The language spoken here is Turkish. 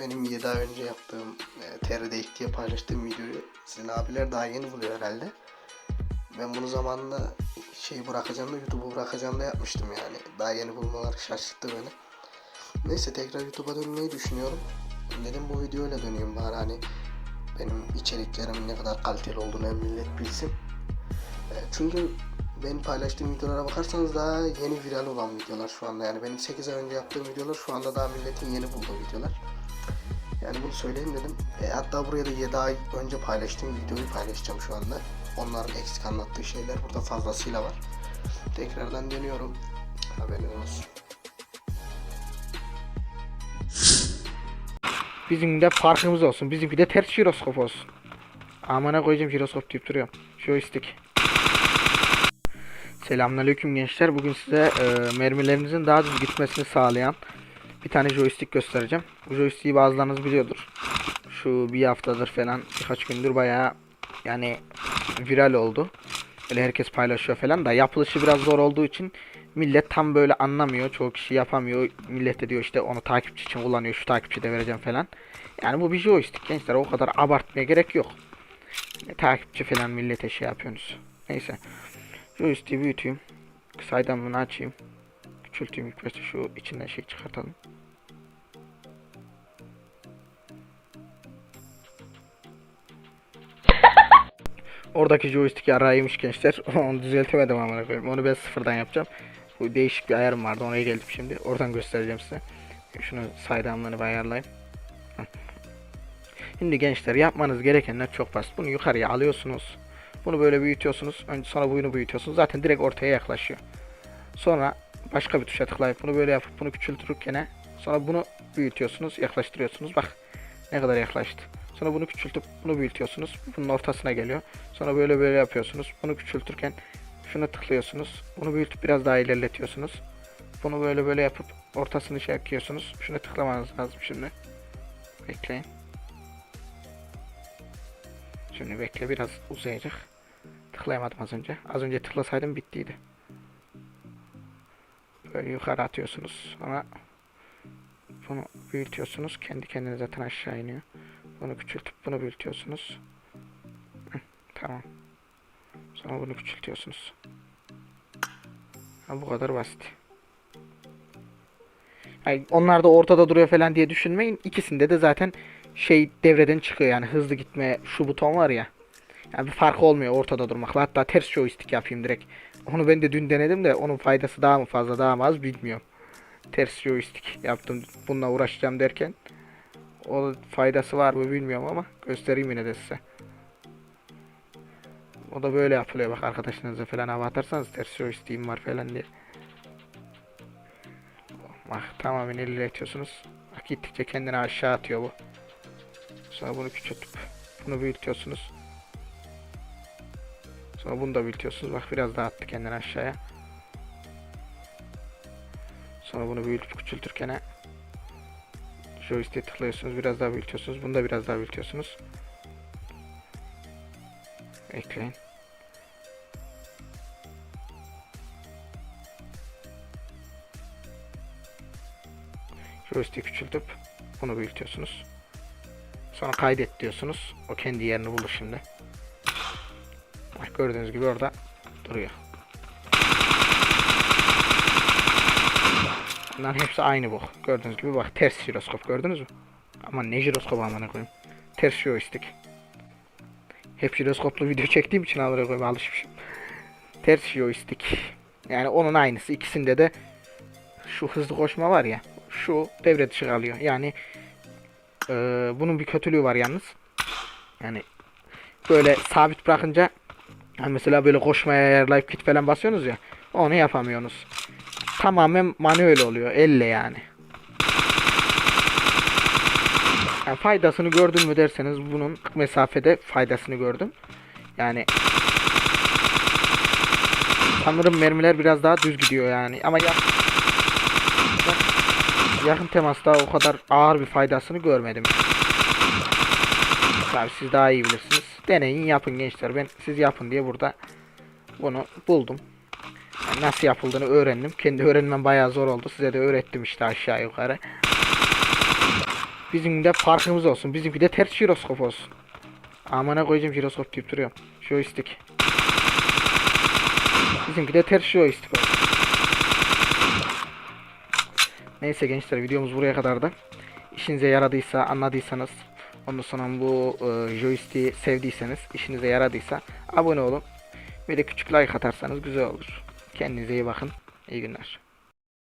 benim 7 ay önce yaptığım e, TR'de ilk diye paylaştığım videoyu sizin abiler daha yeni buluyor herhalde. Ben bunu zamanla şeyi bırakacağım da YouTube'u bırakacağım da yapmıştım yani. Daha yeni bulmaları şaşırttı beni. Neyse tekrar YouTube'a dönmeyi düşünüyorum. Dedim bu videoyla döneyim bari hani benim içeriklerimin ne kadar kaliteli olduğunu millet bilsin. E, Çünkü benim paylaştığım videolara bakarsanız daha yeni viral olan videolar şu anda. Yani benim 8 ay önce yaptığım videolar şu anda daha milletin yeni bulduğu videolar. Yani bunu söyleyeyim dedim. E, hatta buraya da 7 ay önce paylaştığım videoyu paylaşacağım şu anda. Onların eksik anlattığı şeyler burada fazlasıyla var. Tekrardan dönüyorum. Haberiniz olsun. Bizim de farkımız olsun. Bizimki de ters jiroskop olsun. Amına koyacağım jiroskop deyip duruyorum. Joystick. Selamünaleyküm gençler. Bugün size e, mermilerinizin daha düz gitmesini sağlayan bir tane joystick göstereceğim. Bu joystick'i bazılarınız biliyordur. Şu bir haftadır falan birkaç gündür bayağı yani viral oldu. Böyle herkes paylaşıyor falan da yapılışı biraz zor olduğu için millet tam böyle anlamıyor. Çoğu kişi yapamıyor. Millet de diyor işte onu takipçi için kullanıyor. Şu takipçi de vereceğim falan. Yani bu bir joystick gençler. O kadar abartmaya gerek yok. Takipçi falan millete şey yapıyorsunuz. Neyse. Joystick'i büyüteyim. Saydan bunu açayım. Küçülteyim ilk başta şu içinden şey çıkartalım. Oradaki joystick yaraymış gençler. Onu düzeltemedim amına koyayım. Onu ben sıfırdan yapacağım. Bu değişik bir ayarım vardı. Ona geldim şimdi. Oradan göstereceğim size. Şunu saydamlarını ayarlayayım. Şimdi gençler yapmanız gerekenler çok basit. Bunu yukarıya alıyorsunuz. Bunu böyle büyütüyorsunuz. Önce sonra bunu büyütüyorsunuz. Zaten direkt ortaya yaklaşıyor. Sonra başka bir tuşa tıklayıp bunu böyle yapıp bunu küçültürken sonra bunu büyütüyorsunuz, yaklaştırıyorsunuz. Bak ne kadar yaklaştı. Sonra bunu küçültüp bunu büyütüyorsunuz. Bunun ortasına geliyor. Sonra böyle böyle yapıyorsunuz. Bunu küçültürken şunu tıklıyorsunuz. Bunu büyütüp biraz daha ilerletiyorsunuz. Bunu böyle böyle yapıp ortasını şey yapıyorsunuz. Şuna tıklamanız lazım şimdi. Bekleyin. Şimdi bekle biraz uzayacak. Tıklayamadım az önce. Az önce tıklasaydım bittiydi. Böyle yukarı atıyorsunuz. Sonra bunu büyütüyorsunuz. Kendi kendine zaten aşağı iniyor. Bunu küçültüp bunu büyütüyorsunuz. Tamam. Sonra bunu küçültüyorsunuz. Ha, bu kadar basit. Yani onlar da ortada duruyor falan diye düşünmeyin. İkisinde de zaten şey devreden çıkıyor yani hızlı gitme şu buton var ya. Yani bir fark olmuyor ortada durmakla. Hatta ters joystick yapayım direkt. Onu ben de dün denedim de onun faydası daha mı fazla daha mı az bilmiyorum. Ters joystick yaptım bununla uğraşacağım derken. O faydası var mı bilmiyorum ama göstereyim yine de size. O da böyle yapılıyor bak arkadaşlarınıza falan hava atarsanız ters joystick'im var falan diye. Bak tamamen ilerletiyorsunuz. Bak gittikçe kendini aşağı atıyor bu. Sonra bunu küçültüp bunu büyütüyorsunuz. Sonra bunu da büyütüyorsunuz. Bak biraz daha attı kendini aşağıya. Sonra bunu büyütüp küçültürken joystick'e tıklıyorsunuz. Biraz daha büyütüyorsunuz. Bunu da biraz daha büyütüyorsunuz. Ekleyin. Joystick'i küçültüp bunu büyütüyorsunuz. Sonra kaydet diyorsunuz. O kendi yerini bulur şimdi. Gördüğünüz gibi orada duruyor. Bunların hepsi aynı bu. Gördüğünüz gibi bak ters jiroskop gördünüz mü? Ama ne jiroskop amına koyayım. Ters joystick. Hep jiroskoplu video çektiğim için amına koyayım alışmışım. Ters joystick. Yani onun aynısı. İkisinde de şu hızlı koşma var ya. Şu devre dışı kalıyor. Yani eee, bunun bir kötülüğü var yalnız. Yani böyle sabit bırakınca hani mesela böyle koşmaya ayarlayıp kit falan basıyorsunuz ya. Onu yapamıyorsunuz. Tamamen manuel oluyor. Elle yani. yani faydasını gördün mü derseniz bunun mesafede faydasını gördüm. Yani sanırım mermiler biraz daha düz gidiyor yani. Ama ya yakın temasta o kadar ağır bir faydasını görmedim. Tabii siz daha iyi bilirsiniz. Deneyin yapın gençler. Ben siz yapın diye burada bunu buldum. Yani nasıl yapıldığını öğrendim. Kendi öğrenmem bayağı zor oldu. Size de öğrettim işte aşağı yukarı. Bizim de farkımız olsun. Bizimki de ters jiroskop olsun. Amına koyacağım jiroskop deyip duruyorum. Joystick. Bizimki de ters joystick olsun. Neyse gençler videomuz buraya kadardı. İşinize yaradıysa anladıysanız ondan sonra bu e, joystick'i sevdiyseniz işinize yaradıysa abone olun. Bir de küçük like atarsanız güzel olur. Kendinize iyi bakın. İyi günler.